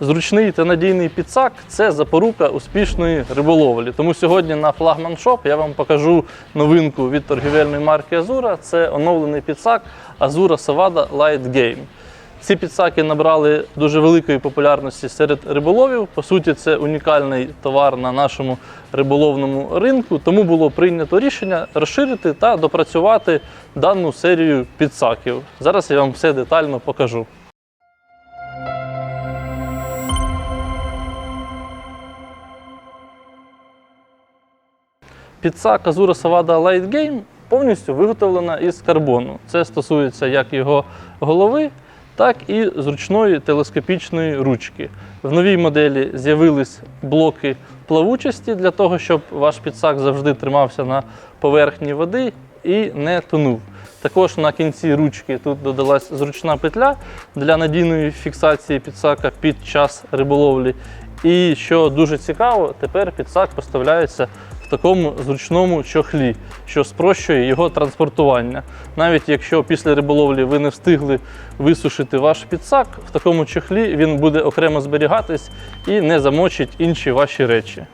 Зручний та надійний підсак це запорука успішної риболовлі. Тому сьогодні на Shop я вам покажу новинку від торгівельної марки Azura. Це оновлений підсак Azura Savada Light Game. Ці підсаки набрали дуже великої популярності серед риболовів. По суті, це унікальний товар на нашому риболовному ринку. Тому було прийнято рішення розширити та допрацювати дану серію підсаків. Зараз я вам все детально покажу. Підсак Azura Savada Light Game повністю виготовлена із карбону. Це стосується як його голови, так і зручної телескопічної ручки. В новій моделі з'явились блоки плавучості для того, щоб ваш підсак завжди тримався на поверхні води і не тонув. Також на кінці ручки тут додалась зручна петля для надійної фіксації підсака під час риболовлі. І що дуже цікаво, тепер підсак поставляється в такому зручному чохлі, що спрощує його транспортування. Навіть якщо після риболовлі ви не встигли висушити ваш підсак, в такому чохлі він буде окремо зберігатись і не замочить інші ваші речі.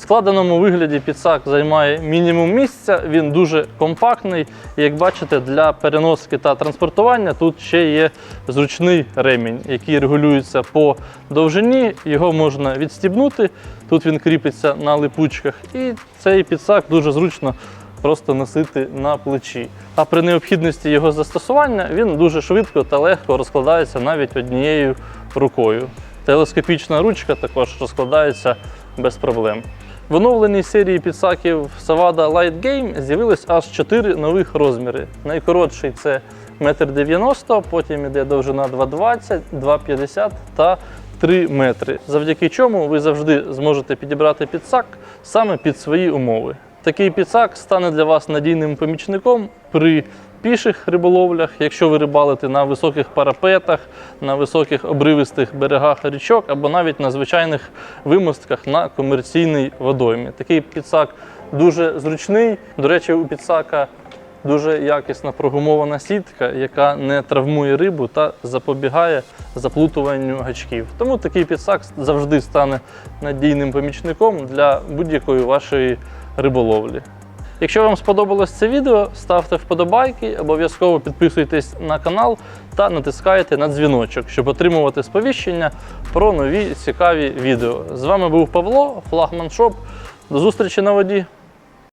Складеному вигляді підсак займає мінімум місця, він дуже компактний. Як бачите, для переноски та транспортування тут ще є зручний ремінь, який регулюється по довжині. Його можна відстібнути. Тут він кріпиться на липучках, і цей підсак дуже зручно просто носити на плечі. А при необхідності його застосування він дуже швидко та легко розкладається навіть однією рукою. Телескопічна ручка також розкладається без проблем. В оновленій серії підсаків Savada Light Game з'явилось аж 4 нових розміри. Найкоротший це 1,90 м, потім іде довжина 2,20, 2,50 та 3 метри, завдяки чому ви завжди зможете підібрати підсак саме під свої умови. Такий підсак стане для вас надійним помічником при піших риболовлях, якщо ви рибалите на високих парапетах, на високих обривистих берегах річок або навіть на звичайних вимостках на комерційній водоймі. Такий підсак дуже зручний. До речі, у підсака дуже якісна прогумована сітка, яка не травмує рибу та запобігає заплутуванню гачків. Тому такий підсак завжди стане надійним помічником для будь-якої вашої риболовлі. Якщо вам сподобалось це відео, ставте вподобайки, обов'язково підписуйтесь на канал та натискайте на дзвіночок, щоб отримувати сповіщення про нові цікаві відео. З вами був Павло, Флагман Шоп. До зустрічі на воді!